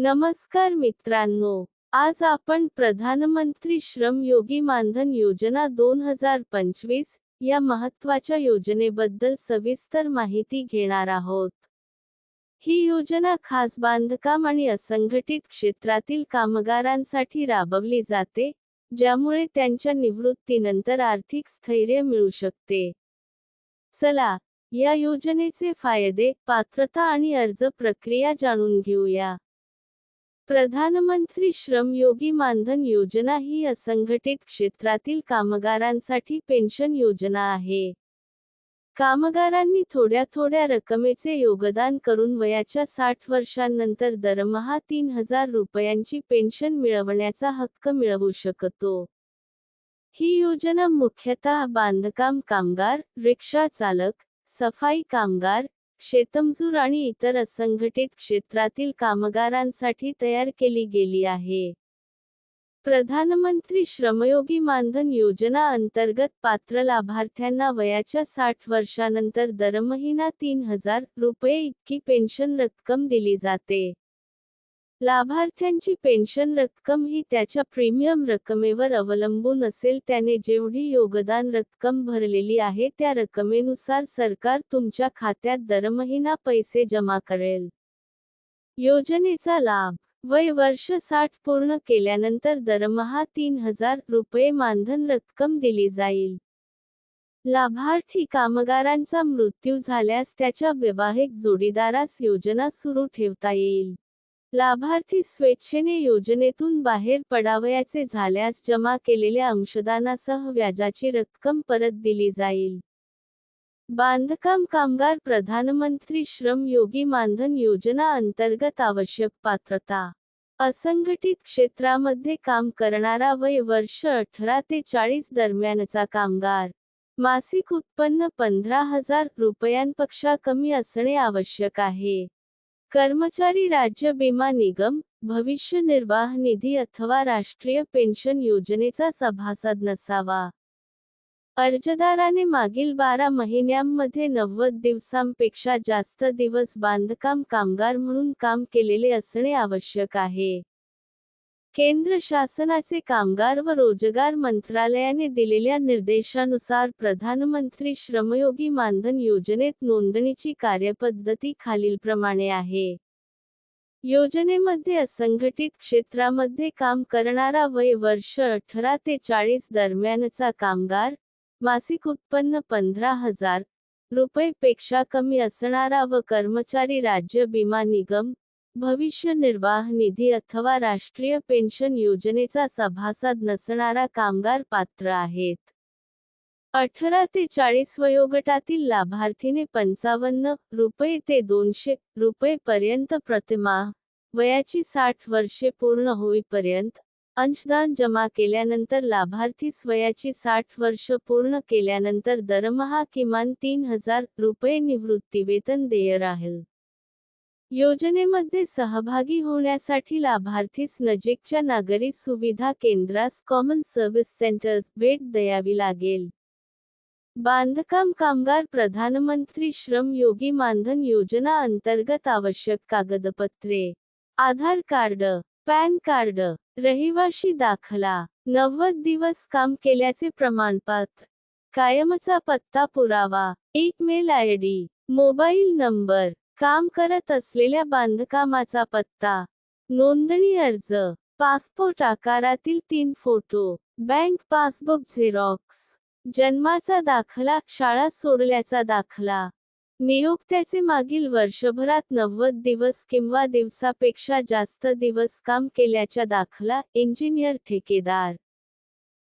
नमस्कार मित्रांनो आज आपण प्रधानमंत्री श्रम योगी मानधन योजना दोन हजार पंचवीस या महत्त्वाच्या योजनेबद्दल सविस्तर माहिती घेणार आहोत. ही योजना खास बांधकाम आणि असंघटित क्षेत्रातील कामगारांसाठी राबवली जाते ज्यामुळे त्यांच्या निवृत्तीनंतर आर्थिक स्थैर्य मिळू शकते. चला या योजनेचे फायदे पात्रता आणि अर्ज प्रक्रिया जाणून घेऊया. प्रधानमंत्री श्रम योगी मानधन योजना ही असंघटित क्षेत्रातील कामगारांसाठी पेन्शन योजना आहे. कामगारांनी थोड्या थोड्या रकमेचे योगदान करून वयाच्या साठ वर्षांनंतर दरमहा तीन हजार रुपयांची पेन्शन मिळवण्याचा हक्क मिळवू शकतो. ही योजना मुख्यतः बांधकाम कामगार रिक्षा चालक सफाई कामगार शेतमजूर आणि इतर असंघटित क्षेत्रातील कामगारांसाठी तयार केली गेली आहे. प्रधानमंत्री श्रमयोगी मानधन योजना अंतर्गत पात्र लाभार्थ्यांना वयाच्या साठ वर्षानंतर दरमहिना तीन हजार रुपये इतकी पेन्शन रक्कम दिली जाते. लाभार्थ्यांची पेन्शन रक्कम ही त्याच्या प्रीमियम रकमेवर अवलंबून असेल त्याने जेवढी योगदान रक्कम भरलेली आहे त्या रकमेनुसार सरकार तुमच्या खात्यात दरमहिना पैसे जमा करेल. योजनेचा लाभ. वय वर्ष साठ पूर्ण केल्यानंतर दरमहा तीन हजार रुपये मानधन रक्कम दिली जाईल. लाभार्थी कामगारांचा मृत्यू झाल्यास त्याच्या वैवाहिक जोडीदारास योजना सुरू ठेवता येईल. लाभार्थी स्वेच्छेने योजनेतून बाहेर पडावयाचे झाल्यास जमा केलेल्या अंशदानासह व्याजाची रक्कम परत दिली जाईल. बांधकाम कामगार प्रधानमंत्री श्रम योगी मानधन योजना अंतर्गत आवश्यक पात्रता. असंघटित क्षेत्रामध्ये काम करणारा वय वर्ष अठरा ते चाळीस दरम्यानचा कामगार. मासिक उत्पन्न पंधरा हजार रुपयांपेक्षा कमी असणे आवश्यक आहे. कर्मचारी राज्य विमा निगम भविष्य निर्वाह निधी अथवा राष्ट्रीय पेन्शन योजनेचा सभासद नसावा. अर्जदाराने मागील बारा महिन्यांमध्ये नव्वद दिवसांपेक्षा जास्त दिवस बांधकाम कामगार म्हणून काम केलेले असणे आवश्यक आहे. केंद्र शासनाचे कामगार व रोजगार मंत्रालयाने दिलेल्या निर्देशानुसार प्रधानमंत्री श्रमयोगी मानधन योजनेत नोंदणीची कार्यपद्धती खालीलप्रमाणे आहे. योजनेमध्ये असंघटित क्षेत्रामध्ये काम करणारा वय वर्ष अठरा ते चाळीस दरम्यानचा कामगार मासिक उत्पन्न पंधरा हजार रुपये पेक्षा कमी असणारा व कर्मचारी राज्य विमा निगम भविष्य निर्वाह निधी अथवा राष्ट्रीय पेन्शन योजनेचा सभासद नसणारा कामगार पात्र आहेत. अठरा ते चाळीस वयोगटातील लाभार्थीने पंचावन्न रुपये ते दोनशे रुपये पर्यंत प्रतिमाह वयाची साठ वर्षे पूर्ण होईपर्यंत अंशदान जमा केल्यानंतर लाभार्थी स्वयाची साठ वर्ष पूर्ण केल्यानंतर दरमहा किमान तीन हजार रुपये निवृत्तीवेतन देय राहील. योजनेमध्ये सहभागी होण्यासाठी लाभार्थीस नजीकच्या नागरी सुविधा केंद्रास कॉमन सर्व्हिस सेंटर्स भेट द्यावी लागेल. बांधकाम कामगार प्रधानमंत्री श्रम योगी मानधन योजना अंतर्गत आवश्यक कागदपत्रे आधार कार्ड पॅन कार्ड रहिवाशी दाखला नव्वद दिवस काम केल्याचे प्रमाणपत्र कायमचा पत्ता पुरावा एक mail I D mobile number काम करत असलेल्या बांधकामाचा पत्ता. नोंदणी अर्ज. पासपोर्ट आकारातील तीन फोटो. Bank passbook Xerox. जन्माचा दाखला. शाळा सोडल्याचा दाखला. नियोक्त्याचे मागील वर्षभरात नव्वद दिवस किंवा दिवसापेक्षा जास्त दिवस काम केल्याच्या दाखला. इंजिनियर ठेकेदार.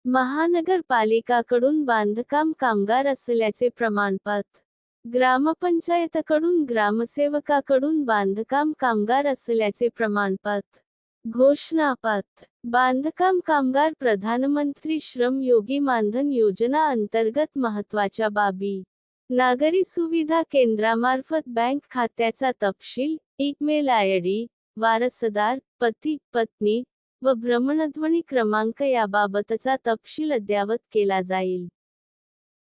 महानगरपालिकाकडून बांधकाम कामगार असल्याचे प्रमाणपत्र. ग्रामपंचायतकडून ग्रामसेवकाकडून बांधकाम कामगार असल्याचे प्रमाणपत्र घोषणापत्र बांधकाम कामगार प्रधानमंत्री श्रम योगी मानधन योजना अंतर्गत महत्त्वाच्या बाबी नागरी सुविधा केंद्रामार्फत बँक खात्याचा तपशील ईमेल आय डी वारसदार पती पत्नी व भ्रमणध्वनी क्रमांक याबाबतचा तपशील अद्यावत केला जाईल.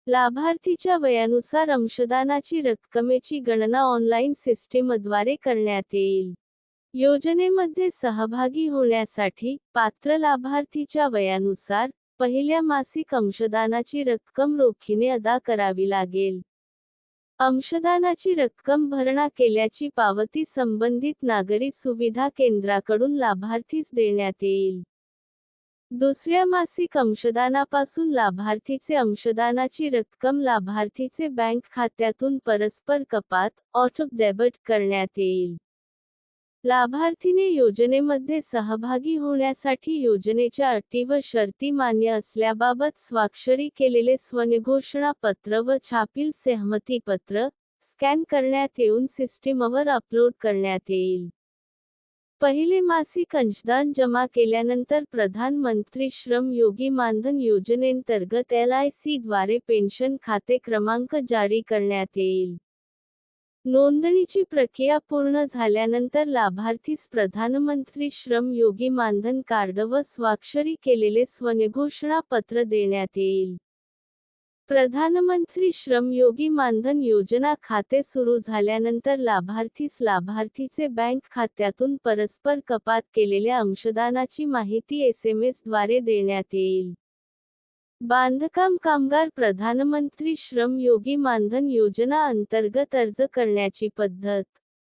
लाभार्थीच्या वयानुसार अंशदानाची रक्कमेची गणना ऑनलाईन सिस्टीमद्वारे करण्यात येईल. योजनेमध्ये सहभागी होण्यासाठी पात्र लाभार्थीच्या वयानुसार पहिल्या मासिक अंशदानाची रक्कम रोखीने अदा करावी लागेल. अंशदानाची रक्कम भरणा केल्याची पावती संबंधित नागरी सुविधा केंद्राकडून लाभार्थीस देण्यात येईल. दुसऱ्या मासिक अंशदानापासून लाभार्थीचे अंशदानाची रक्कम लाभार्थीचे बँक खात्यातून परस्पर कपात ऑटो डेबिट करण्यात येईल. लाभार्थीने योजनेमध्ये सहभागी होण्यासाठी योजनेच्या अटी व शर्ती मान्य असल्याबाबत स्वाक्षरी केलेले स्वनिघोषणा पत्र व छापील सहमती पत्र स्कॅन करण्यात येऊन सिस्टीमवर अपलोड करण्यात येईल. पहिले मासिक अंशदान जमा केल्यानंतर प्रधानमंत्री श्रम योगी मानधन योजनेंतर्गत एल आय सीद्वारे पेन्शन खाते क्रमांक जारी करण्यात येईल. नोंदणीची प्रक्रिया पूर्ण झाल्यानंतर लाभार्थीस प्रधानमंत्री श्रम योगी मानधन कार्ड व स्वाक्षरी केलेले स्वनिघोषणा पत्र देण्यात येईल. प्रधानमंत्री श्रम योगी मानधन योजना खाते सुरू झाल्यानंतर लाभार्थीस लाभार्थीचे बँक खात्यातून परस्पर कपात केलेल्या अंशदानाची माहिती एसएमएसद्वारे देण्यात येईल. बांधकाम कामगार प्रधानमंत्री श्रम योगी मानधन योजना अंतर्गत अर्ज करण्याची पद्धत.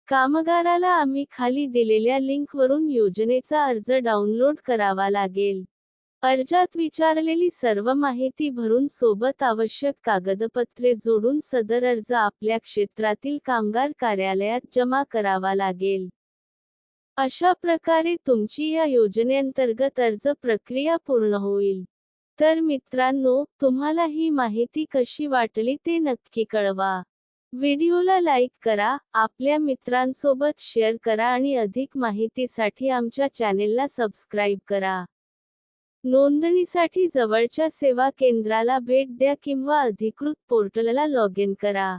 कामगाराला आम्ही खाली दिलेल्या लिंकवरून योजनेचा अर्ज डाउनलोड करावा लागेल. अर्जात विचारलेली सर्व माहिती भरून सोबत आवश्यक कागदपत्रे जोडून सदर अर्ज आपल्या क्षेत्रातील कामगार कार्यालयात जमा करावा लागेल. अशा प्रकारे तुमची या योजनेअंतर्गत अर्ज प्रक्रिया पूर्ण होईल. तर मित्रांनो तुम्हाला ही माहिती कशी वाटली ते नक्की कळवा. व्हिडिओला लाईक करा आपल्या मित्रांसोबत शेअर करा आणि अधिक माहितीसाठी आमच्या चॅनेलला सबस्क्राईब करा. नोंदणीसाठी जवळच्या सेवा केंद्राला भेट द्या किंवा अधिकृत पोर्टलला लॉग इन करा.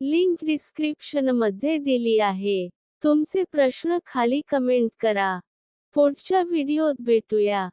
लिंक डिस्क्रिप्शनमध्ये दिली आहे. तुमचे प्रश्न खाली कमेंट करा. पुढच्या व्हिडिओत भेटूया.